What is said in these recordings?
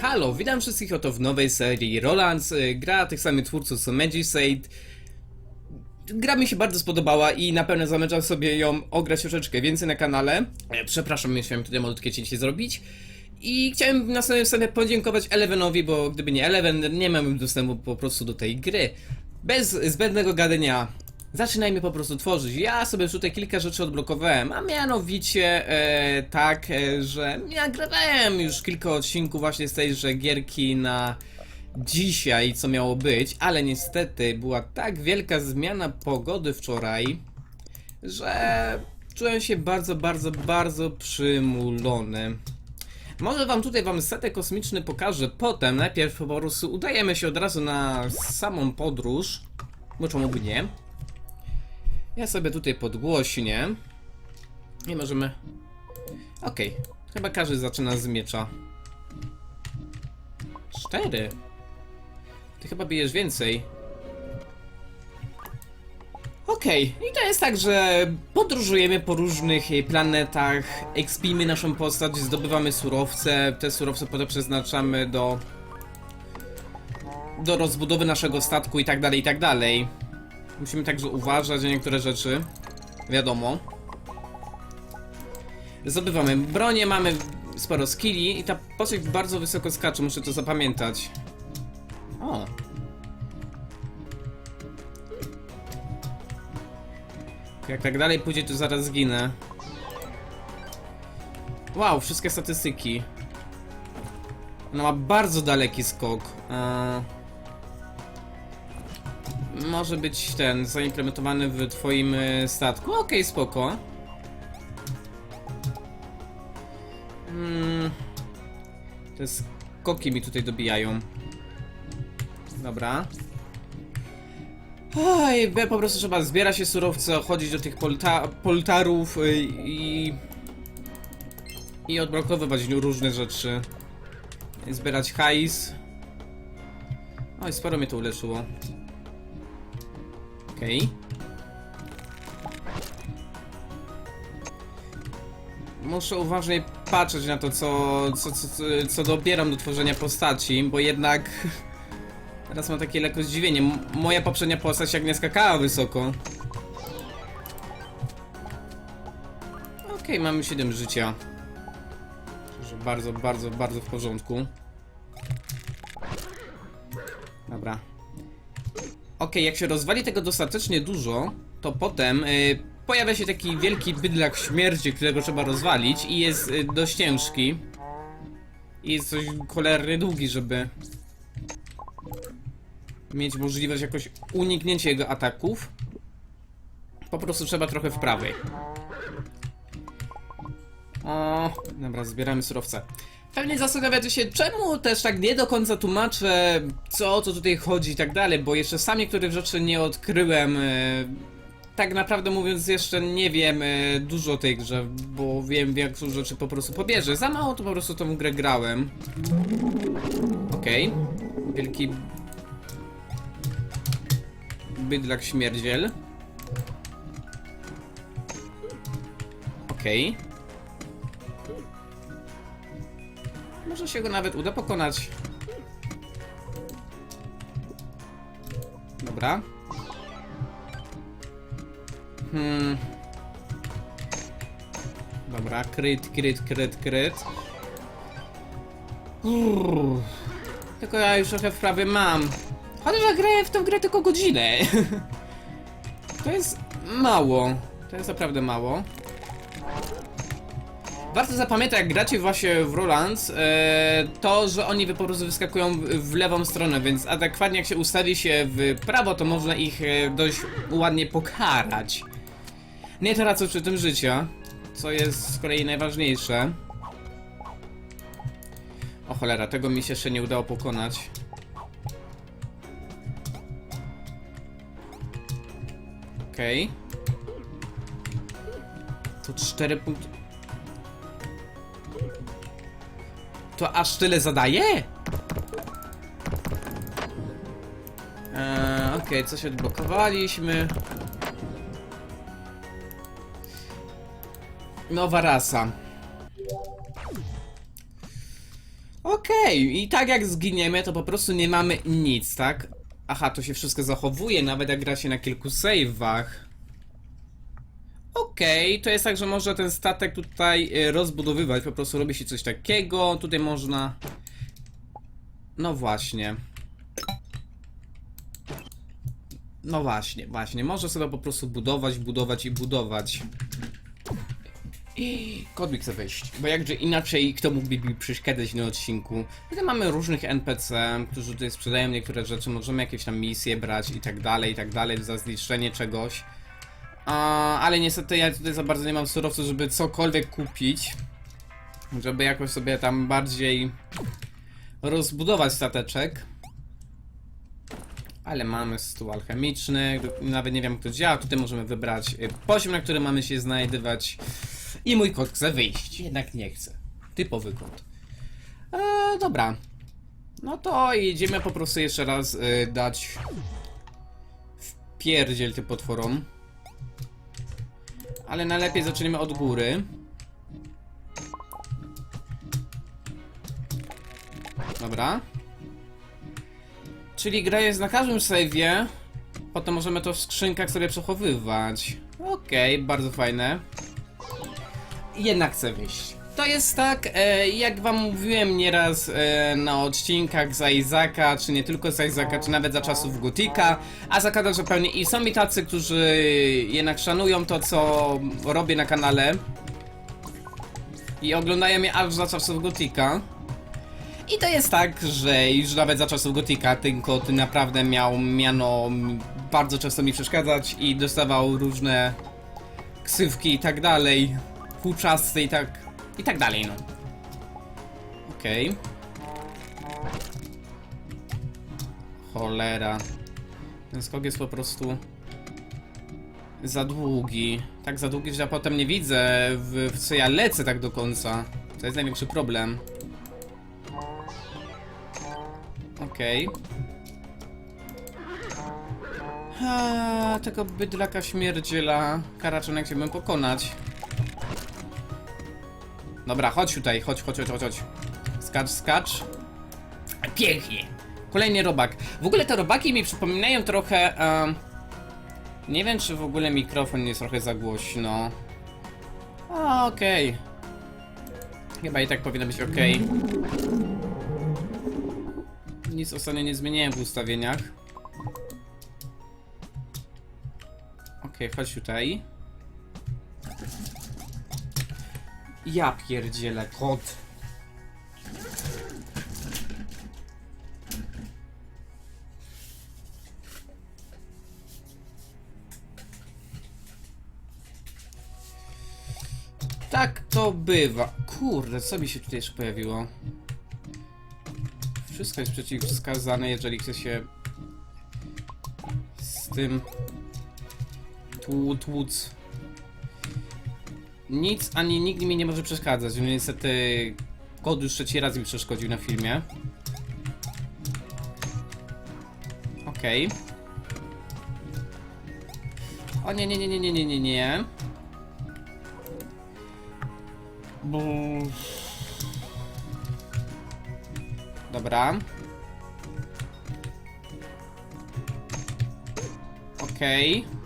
Halo, witam wszystkich oto w nowej serii Rolands, y, gra tych samych twórców co Magicite. Gra mi się bardzo spodobała i na pewno zamierzam sobie ją ograć troszeczkę więcej na kanale. E, Przepraszam, musiałem tutaj malutkie cięcie zrobić. I chciałem na samym wstępie podziękować Elevenowi, bo gdyby nie Eleven, nie miałbym dostępu po prostu do tej gry. Bez zbędnego gadania, zaczynajmy po prostu tworzyć. Ja sobie tutaj kilka rzeczy odblokowałem, a mianowicie e, tak, e, że nagrywałem już kilka odcinków właśnie z tejże gierki na dzisiaj, co miało być, ale niestety była tak wielka zmiana pogody wczoraj, że czułem się bardzo, bardzo, bardzo przymulony. Może wam tutaj wam setek kosmiczny pokażę potem. Najpierw po prostu udajemy się od razu na samą podróż. Bo czemu by nie? Ja sobie tutaj podgłośnię. I możemy... Okej. Chyba każdy zaczyna z miecza. Cztery. Ty chyba bijesz więcej. Okej, i to jest tak, że podróżujemy po różnych e, planetach, ekspimy naszą postać, zdobywamy surowce, te surowce potem przeznaczamy do do rozbudowy naszego statku i tak dalej, i tak dalej. Musimy także uważać na niektóre rzeczy, wiadomo. Zdobywamy bronię, mamy sporo skilli i ta postać bardzo wysoko skacze, muszę to zapamiętać. O, Jak tak dalej pójdzie, to zaraz zginę. Wow, wszystkie statystyki. Ona ma bardzo daleki skok. Eee... Może być ten zaimplementowany w twoim e, statku. Okej, spoko. Hmm. Te skoki mi tutaj dobijają. Dobra. Oj, po prostu trzeba zbierać się surowce, chodzić do tych polta poltarów y, i... I odblokowywać różne rzeczy. Zbierać hajs. Oj, sporo mnie to uleczyło. Okej. Muszę uważnie patrzeć na to, co, co, co, co, dobieram do tworzenia postaci, bo jednak... Teraz mam takie lekko zdziwienie. Moja poprzednia postać jak nie skakała wysoko. Okej, mamy 7 życia. Że bardzo, bardzo, bardzo w porządku. Dobra. Okej, jak się rozwali tego dostatecznie dużo, to potem y, pojawia się taki wielki bydlak śmierci, którego trzeba rozwalić i jest y, dość ciężki. I jest coś cholernie długi, żeby mieć możliwość jakoś uniknięcia jego ataków. Po prostu trzeba trochę w prawej. O, dobra, zbieramy surowce. Pewnie zastanawiacie się, czemu też tak nie do końca tłumaczę, co o co tutaj chodzi i tak dalej, bo jeszcze sam niektórych rzeczy nie odkryłem. e, Tak naprawdę mówiąc, jeszcze nie wiem e, dużo o tej grze, bo wiem, większość rzeczy po prostu pobierze. Za mało to po prostu tą grę grałem. Okej. Wielki bydlak śmierdziel. Okej. Może się go nawet uda pokonać. Dobra. Hmm. Dobra, kryt, kryt, kryt, kryt. Tylko ja już trochę wprawy mam. Chociaż ja grałem w tą grę tylko godzinę. To jest mało. To jest naprawdę mało. Warto zapamiętać, jak gracie właśnie w Rolands, e, to, że oni po prostu wyskakują w- lewą stronę, więc adekwatnie jak się ustawi się w prawo, to można ich e, dość ładnie pokarać. Nie tracą przy tym życia, co jest z kolei najważniejsze. O cholera, tego mi się jeszcze nie udało pokonać. Okej. To cztery punkty. To aż tyle zadaje? Eee, Okej, coś odblokowaliśmy. Nowa rasa. Okej, i tak jak zginiemy, to po prostu nie mamy nic, tak? Aha, to się wszystko zachowuje, nawet jak gra się na kilku save'ach. Okej, to jest tak, że można ten statek tutaj y, rozbudowywać, po prostu robi się coś takiego, tutaj można... No właśnie. No właśnie, właśnie, można sobie po prostu budować, budować i budować. I Kodwik chce wyjść, bo jakże inaczej kto mógłby mi przeszkadzać na odcinku. Tutaj mamy różnych NPC, którzy tutaj sprzedają niektóre rzeczy, możemy jakieś tam misje brać i tak dalej, i tak dalej, za zniszczenie czegoś. Ale niestety ja tutaj za bardzo nie mam surowców, żeby cokolwiek kupić. Żeby jakoś sobie tam bardziej rozbudować stateczek. Ale mamy stół alchemiczny, nawet nie wiem jak to działa. Tutaj możemy wybrać y, poziom, na którym mamy się znajdywać. I mój kot chce wyjść, jednak nie chce. Typowy kot. E, dobra. No to jedziemy po prostu jeszcze raz y, dać w pierdziel tym potworom. Ale najlepiej zaczniemy od góry. Dobra. Czyli gra jest na każdym save'ie. Potem możemy to w skrzynkach sobie przechowywać. Okej, bardzo fajne. Jednak chcę wyjść. To jest tak, e, jak wam mówiłem nieraz e, na odcinkach za Izaka, czy nie tylko za Izaka, czy nawet za czasów Gotika, a zakładam, że pewnie i są i tacy, którzy jednak szanują to, co robię na kanale i oglądają mnie aż za czasów Gotika. I to jest tak, że już nawet za czasów Gotika ten kot naprawdę miał miano bardzo często mi przeszkadzać i dostawał różne ksywki i tak dalej, kłuczasty i tak, i tak dalej, no. Okej. Cholera. Ten skok jest po prostu za długi. Tak za długi, że ja potem nie widzę w, w co ja lecę tak do końca. To jest największy problem. Okej. Okay. Tego bydlaka śmierdziela karaczonek chciałbym pokonać. Dobra, chodź tutaj, chodź, chodź, chodź, chodź. Skacz, skacz. Pięknie. Kolejny robak. W ogóle te robaki mi przypominają trochę... em, nie wiem, czy w ogóle mikrofon jest trochę za głośno. Okej. Chyba i tak powinno być okej. Nic ostatnio nie zmieniałem w ustawieniach. Okej, chodź tutaj. Ja pierdzielę, kot. Tak to bywa. Kurde, co mi się tutaj jeszcze pojawiło? Wszystko jest przeciwwskazane, jeżeli chce się z tym tłu, tłuc. Nic ani nikt mi nie może przeszkadzać. No niestety kod już trzeci raz mi przeszkodził na filmie. Okej. O nie, nie, nie, nie, nie, nie, nie, nie. Bo... Dobra. Okej. Uuu,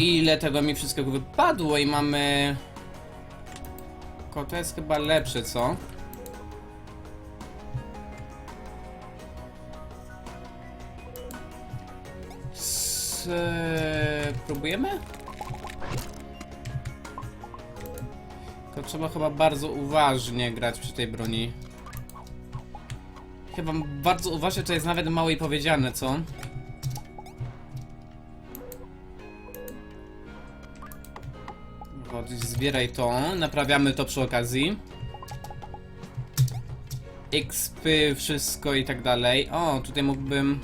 ile tego mi wszystkiego wypadło i mamy... Ko, to jest chyba lepsze, co? S... Próbujemy? To trzeba chyba bardzo uważnie grać przy tej broni. Chyba bardzo uważnie to jest nawet mało i powiedziane, co? Zbieraj to, naprawiamy to przy okazji. XP, wszystko i tak dalej. O, tutaj mógłbym...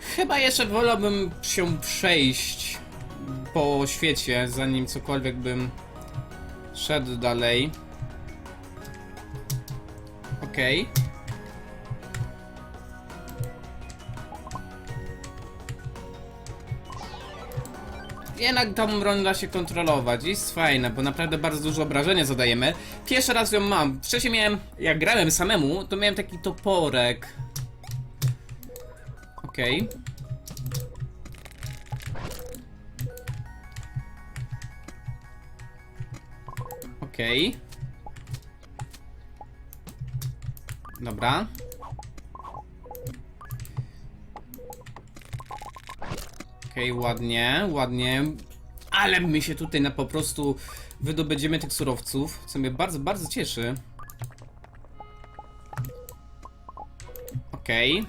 Chyba jeszcze wolałbym się przejść po świecie, zanim cokolwiek bym szedł dalej. Okej. Jednak tą broń da się kontrolować. Jest fajne, bo naprawdę bardzo dużo obrażenia zadajemy. Pierwszy raz ją mam. Wcześniej miałem, jak grałem samemu, to miałem taki toporek. Okej. Okej. Dobra. Okej, ładnie, ładnie. Ale my się tutaj na po prostu wydobędziemy tych surowców, co mnie bardzo, bardzo cieszy. Okej.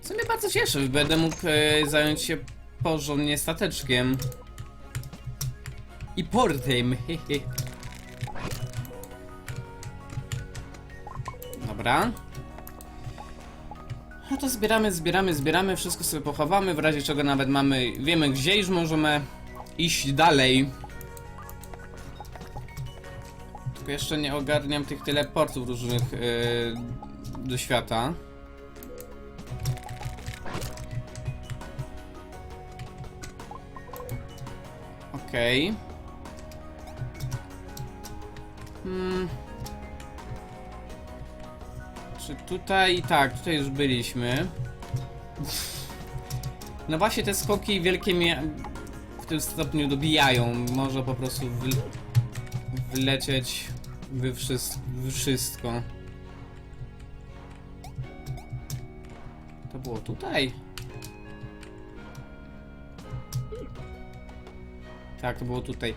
Co mnie bardzo cieszy, będę mógł e, zająć się porządnie stateczkiem. I portem. Dobra. No to zbieramy, zbieramy, zbieramy, wszystko sobie pochowamy, w razie czego nawet mamy, wiemy gdzie już możemy iść dalej. Tylko jeszcze nie ogarniam tych teleportów różnych yy, do świata. Okej. Hmm. Tutaj... Tak, tutaj już byliśmy. No właśnie te skoki wielkie mnie w tym stopniu dobijają. Może po prostu wy, wlecieć we wszystko, wszystko. To było tutaj? Tak, to było tutaj.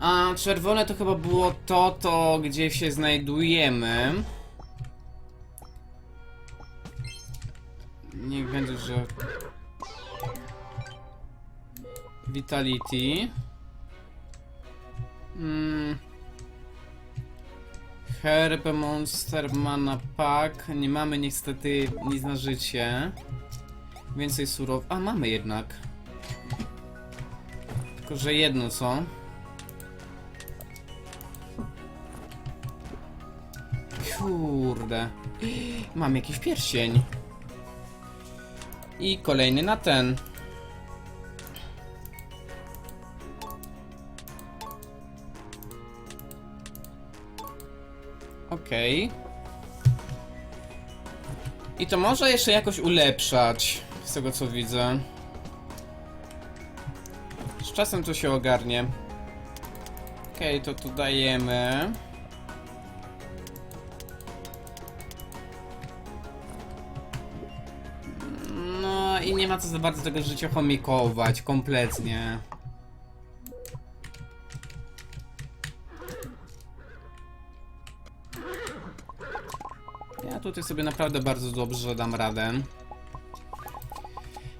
A czerwone to chyba było to, to gdzie się znajdujemy. Niech będzie, że... Vitality. Mm. Herb, Monster, Mana Pack. Nie mamy niestety nic na życie. Więcej surow... A, mamy jednak. Tylko, że jedno co? Kurde. Mam jakiś pierścień. I kolejny na ten. Okej. I to może jeszcze jakoś ulepszać, z tego co widzę. Z czasem to się ogarnie. Okej, to tu dajemy. I nie ma co za bardzo tego życia chomikować, kompletnie. Ja tutaj sobie naprawdę bardzo dobrze dam radę.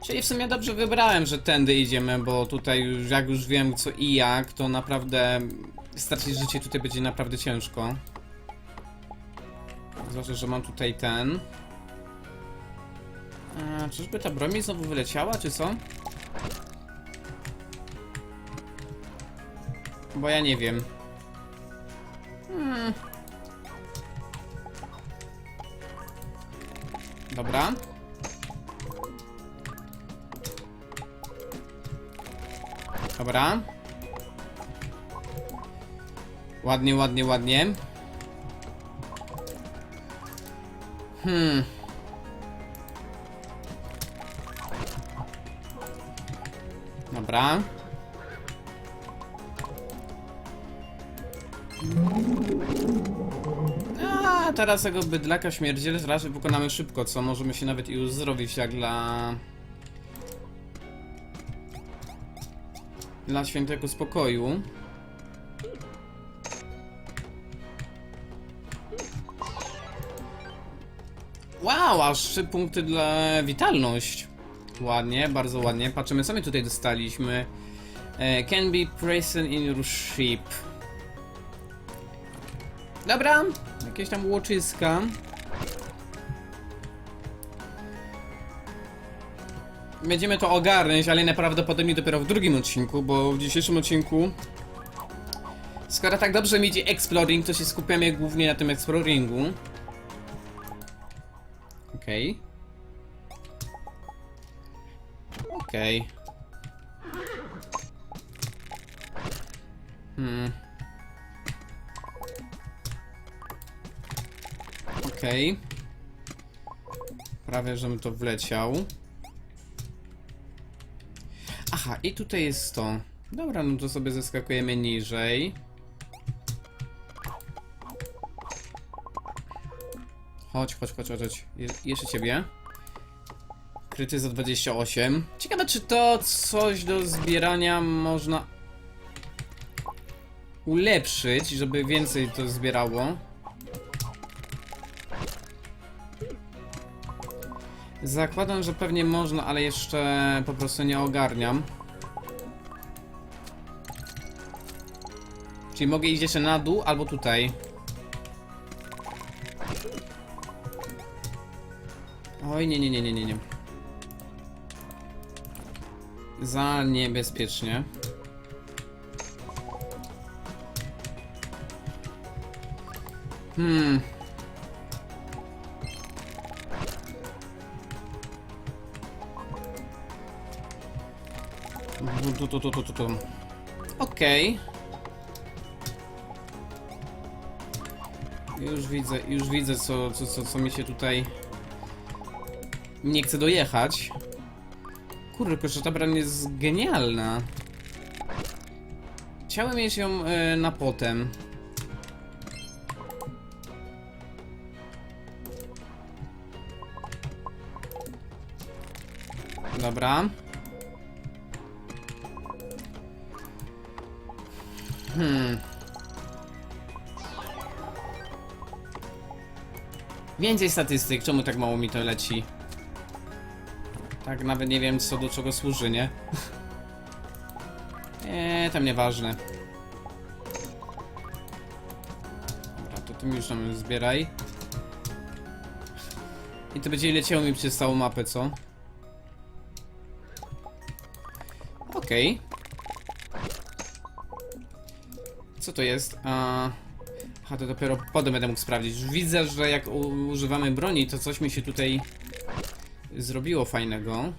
Czyli w sumie dobrze wybrałem, że tędy idziemy, bo tutaj już, jak już wiem co i jak, to naprawdę stracić życie tutaj będzie naprawdę ciężko. Zwłaszcza, że mam tutaj ten. A, czyżby ta broń znowu wyleciała, czy co? Bo ja nie wiem. Hmm. Dobra. Dobra. Ładnie, ładnie, ładnie. Hmm. Dobra. A teraz tego bydlaka śmierdziel raczej pokonamy szybko, co możemy się nawet już zrobić jak dla... Dla świętego spokoju. Wow, aż 3 punkty dla witalność. Ładnie, bardzo ładnie. Patrzymy, co my tutaj dostaliśmy. E, can be present in your ship. Dobra, jakieś tam łoczyska. Będziemy to ogarnąć, ale najprawdopodobniej dopiero w drugim odcinku, bo w dzisiejszym odcinku Skoro tak dobrze mi idzie exploring, to się skupiamy głównie na tym exploringu. Okej. Okej. Hmm. Okej. Prawie, żebym to wleciał. Aha, i tutaj jest to. Dobra, no to sobie zeskakujemy niżej. Chodź, chodź, chodź, chodź. Je jeszcze ciebie. Kryty za 28. Ciekawe, czy to coś do zbierania można ulepszyć, żeby więcej to zbierało. Zakładam, że pewnie można, ale jeszcze po prostu nie ogarniam. Czyli mogę iść jeszcze na dół albo tutaj. Oj, nie, nie, nie, nie, nie, nie. Za niebezpiecznie. Hmm. Tu, tu, tu, tu, tu, tu. Okej. Już widzę, już widzę, co, co, co, co mi się tutaj nie chce dojechać. Kurde, proszę, ta broń jest genialna. Chciałem mieć ją e, na potem. Dobra. Hmm. Więcej statystyk, czemu tak mało mi to leci? Tak, nawet nie wiem co do czego służy, nie? Eee, tam nieważne. Dobra, to tym już tam zbieraj. I to będzie leciało mi przez całą mapę, co? Okej. Co to jest? A... Aha, to dopiero potem będę mógł sprawdzić. Widzę, że jak używamy broni, to coś mi się tutaj zrobiło fajnego.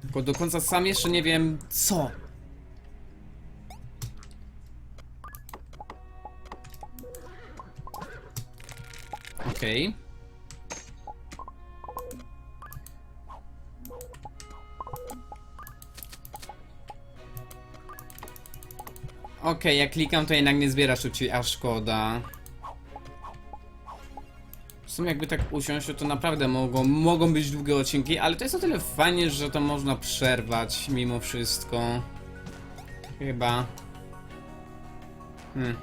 Tylko do końca sam jeszcze nie wiem co. Okej. Okej, jak klikam to jednak nie zbiera szybciej, a szkoda. Sumie jakby tak usiąść, to naprawdę mogą, mogą być długie odcinki, ale to jest o tyle fajnie, że to można przerwać mimo wszystko. Chyba. Hmm.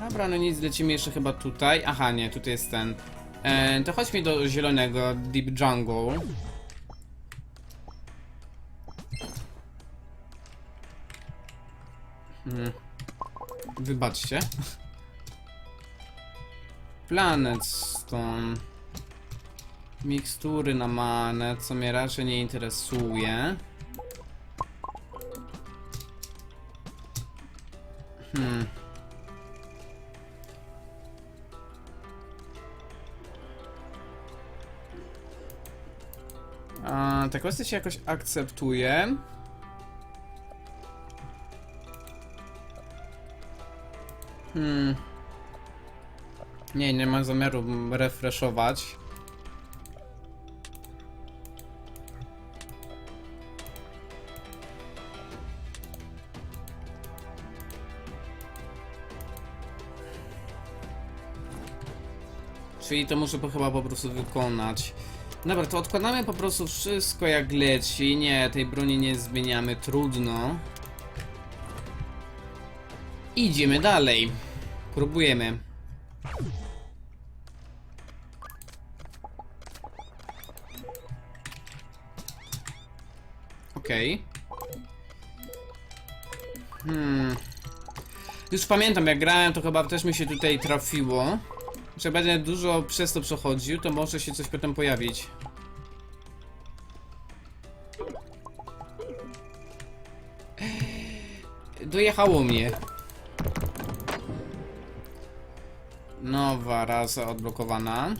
Dobra, no nic, lecimy jeszcze chyba tutaj. Aha, nie, tutaj jest ten. E, to chodźmy do zielonego, Deep Jungle. Hmm. Wybaczcie. Planet Stone. Mikstury na manę, co mnie raczej nie interesuje. Hmm. A, te kwestie się jakoś akceptuje. Hmm. Nie, nie mam zamiaru refreshować. Czyli to muszę chyba po prostu wykonać. Dobra, to odkładamy po prostu wszystko jak leci. Nie, tej broni nie zmieniamy, trudno. Idziemy dalej. Próbujemy. Okej. Hmm. Już pamiętam, jak grałem, to chyba też mi się tutaj trafiło. Że będę dużo przez to przechodził, to może się coś potem pojawić. Dojechało mnie. Nowa rasa odblokowana.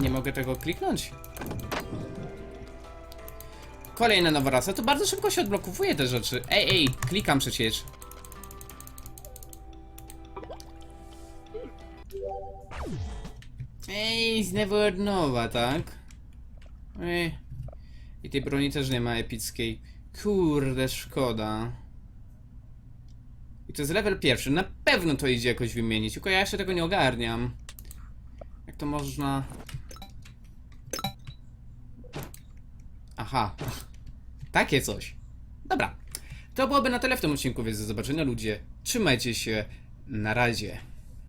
Nie mogę tego kliknąć. Kolejna nowa rasa. To bardzo szybko się odblokowuje te rzeczy. Ej, ej, klikam przecież. Ej, znowu od nowa, tak? Ej. I tej broni też nie ma epickiej. Kurde, szkoda. I to jest level pierwszy. Na pewno to idzie jakoś wymienić, tylko ja jeszcze tego nie ogarniam. Jak to można... Aha. Takie coś. Dobra. To byłoby na tyle w tym odcinku, więc do zobaczenia ludzie. Trzymajcie się. Na razie.